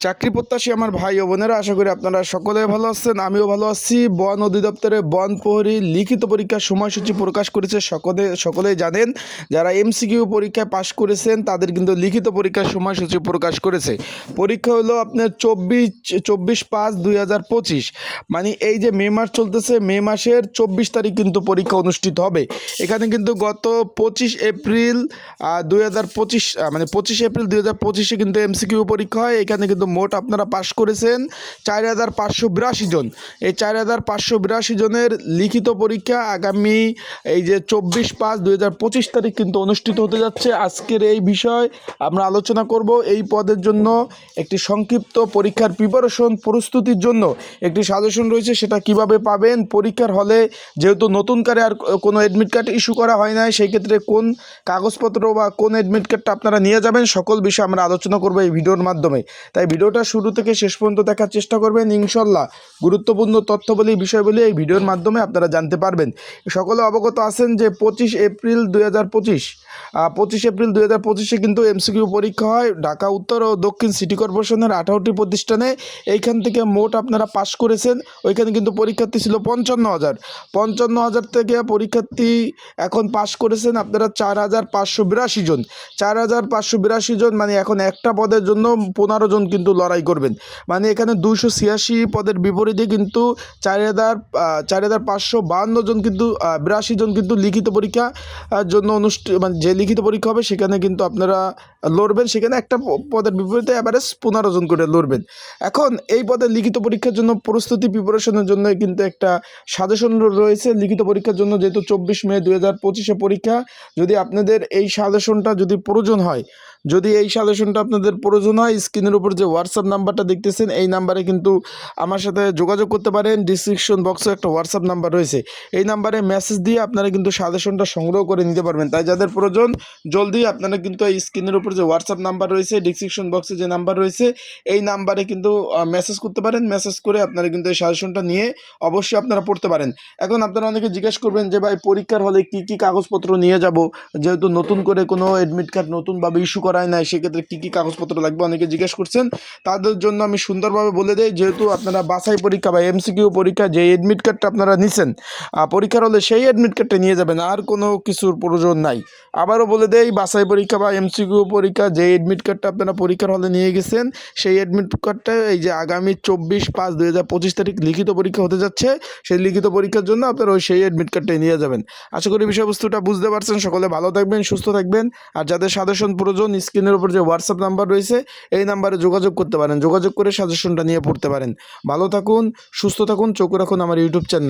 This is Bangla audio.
চাকরি প্রত্যাশী আমার ভাই ও বোনেরা, আশা করি আপনারা সকলে ভালো আছেন, আমিও ভালো আছি। বন অধিদপ্তরে বন প্রহরী লিখিত পরীক্ষার সময়সূচি প্রকাশ করেছে, সকলে, সকলেই জানেন। যারা এমসিকিউ পরীক্ষায় পাশ করেছেন, তাদের কিন্তু লিখিত পরীক্ষার সময়সূচি প্রকাশ করেছে। পরীক্ষা হলো আপনার চব্বিশ চব্বিশ পাঁচ দুই মানে এই যে মে মাস চলতেছে, মে মাসের চব্বিশ তারিখ কিন্তু পরীক্ষা অনুষ্ঠিত হবে। এখানে কিন্তু গত পঁচিশ এপ্রিল দুই হাজার পঁচিশ মানে পঁচিশ এপ্রিল দুই কিন্তু এমসিকিউ পরীক্ষা হয়। এখানে কিন্তু মোট আপনারা পাশ করেছেন চার হাজার পাঁচশো বিরাশি জন। এই চার হাজার পাঁচশো বিরাশি জনের লিখিত পরীক্ষা আগামী এই যে চব্বিশ পাঁচ দুই হাজার পঁচিশ তারিখ কিন্তু অনুষ্ঠিত হতে যাচ্ছে। আজকের এই বিষয় আমরা আলোচনা করব এই পদের জন্য একটি সংক্ষিপ্ত পরীক্ষার প্রিপারেশন প্রস্তুতির জন্য। একটি সাজেশন রয়েছে, সেটা কীভাবে পাবেন? পরীক্ষার হলে যেহেতু নতুন কারে আর কোনো অ্যাডমিট কার্ড ইস্যু করা হয় নাই, সেই ক্ষেত্রে কোন কাগজপত্র বা কোন অ্যাডমিট কার্ডটা আপনারা নিয়ে যাবেন, সকল বিষয়ে আমরা আলোচনা করব এই ভিডিওর মাধ্যমে। তাই ভিডিওটা শুরু থেকে শেষ পর্যন্ত দেখার চেষ্টা করবেন, ইনশাল্লাহ। গুরুত্বপূর্ণ তথ্যবলী বিষয়বলী এই ভিডিওর মাধ্যমে আপনারা জানতে পারবেন। সকলে অবগত আছেন যে পঁচিশ এপ্রিল দুই হাজার পঁচিশ পঁচিশ এপ্রিল দুই হাজার পঁচিশে কিন্তু এমসিকিউ পরীক্ষা হয় ঢাকা, উত্তর ও দক্ষিণ সিটি কর্পোরেশনের আঠারোটি প্রতিষ্ঠানে। এইখান থেকে মোট আপনারা পাশ করেছেন, ওইখানে কিন্তু পরীক্ষার্থী ছিল পঞ্চান্ন হাজার। পঞ্চান্ন হাজার থেকে পরীক্ষার্থী এখন পাশ করেছেন আপনারা চার হাজার পাঁচশো বিরাশি জন। চার হাজার পাঁচশো বিরাশি জন মানে এখন একটা পদের জন্য পনেরো জন কিন্তু লড়াই করবেন। মানে এখানে দুশো ছিয়াশি পদের বিপরীতে কিন্তু চার হাজার চার হাজার পাঁচশো বাহান্ন জন কিন্তু বিরাশি জন কিন্তু লিখিত পরীক্ষা জন্য অনুষ্ঠিত মানে যে লিখিত পরীক্ষা হবে সেখানে কিন্তু আপনারা লড়বেন। সেখানে একটা পদের বিপরীতে অ্যাভারেজ পনেরো জন করে লড়বেন। এখন এই পদের লিখিত পরীক্ষার জন্য প্রস্তুতি প্রিপারেশনের জন্য কিন্তু একটা সাজেশন রয়েছে। লিখিত পরীক্ষার জন্য যেহেতু চব্বিশ মে দু হাজার পঁচিশে পরীক্ষা, যদি আপনাদের এই সাজেশনটা যদি প্রয়োজন হয় যদি এই সাজেশনটা আপনাদের প্রয়োজন হয় স্ক্রিনের উপর যে হোয়াটসঅ্যাপ নাম্বারটা দেখতেছেন, এই নাম্বারে কিন্তু আমার সাথে যোগাযোগ করতে পারেন। ডিসক্রিপশন বক্সে একটা হোয়াটসঅ্যাপ নাম্বার রয়েছে। এই নাম্বারে মেসেজ দিয়ে আপনারা কিন্তু সাজেশনটা সংগ্রহ করে নিতে পারবেন। তাই যাদের প্রয়োজন, জলদি আপনারা কিন্তু এই স্ক্রিনের উপর যে হোয়াটসঅ্যাপ নাম্বার রয়েছে ডিসক্রিপশন বক্সে যে নাম্বার রয়েছে, এই নাম্বারে কিন্তু মেসেজ করতে পারেন। মেসেজ করে আপনারা কিন্তু এই সাজেশনটা নিয়ে অবশ্যই আপনারা পড়তে পারেন। এখন আপনারা অনেকে জিজ্ঞেস করবেন যে, ভাই, পরীক্ষার হলে কি কি কাগজপত্র নিয়ে যাব? যেহেতু নতুন করে কোনো অ্যাডমিট কার্ড নতুন নতুনভাবে ইস্যু করায় নাই, সেক্ষেত্রে কী কী কাগজপত্র লাগবে? অনেকে জিজ্ঞেস করছেন। তাদের জন্য আমি সুন্দরভাবে বলে দেই, যেহেতু আপনারা বাছাই পরীক্ষা বা এমসিকিউ পরীক্ষা যে অ্যাডমিট কার্ডটা আপনারা নিছেন পরীক্ষার হলে সেই অ্যাডমিট কার্ডটা নিয়ে যাবেন, আর কোনো কিছুর প্রয়োজন নাই। আবারও বলে দেই, বাছাই পরীক্ষা বা এমসিকিউ পরীক্ষা যে অ্যাডমিট কার্ডটা আপনারা পরীক্ষার হলে নিয়ে গেছেন, সেই অ্যাডমিট কার্ডটা এই যে আগামী চব্বিশ পাঁচ দুই হাজার পঁচিশ তারিখ লিখিত পরীক্ষা হতে যাচ্ছে, সেই লিখিত পরীক্ষার জন্য আপনারা ওই সেই অ্যাডমিট কার্ডটাই নিয়ে যাবেন। আশা করি বিষয়বস্তুটা বুঝতে পারছেন। সকলে ভালো থাকবেন, সুস্থ থাকবেন। আর যাদের সাজেশন প্রয়োজন স্ক্রিনের উপর যে হোয়াটসঅ্যাপ নাম্বার রয়েছে, এই নাম্বারে যোগাযোগ করতে পারেন। যোগাযোগ করে সাজেশনটা নিয়ে পড়তে পারেন। ভালো থাকুন, সুস্থ থাকুন, চোখ রাখুন আমার ইউটিউব চ্যানেল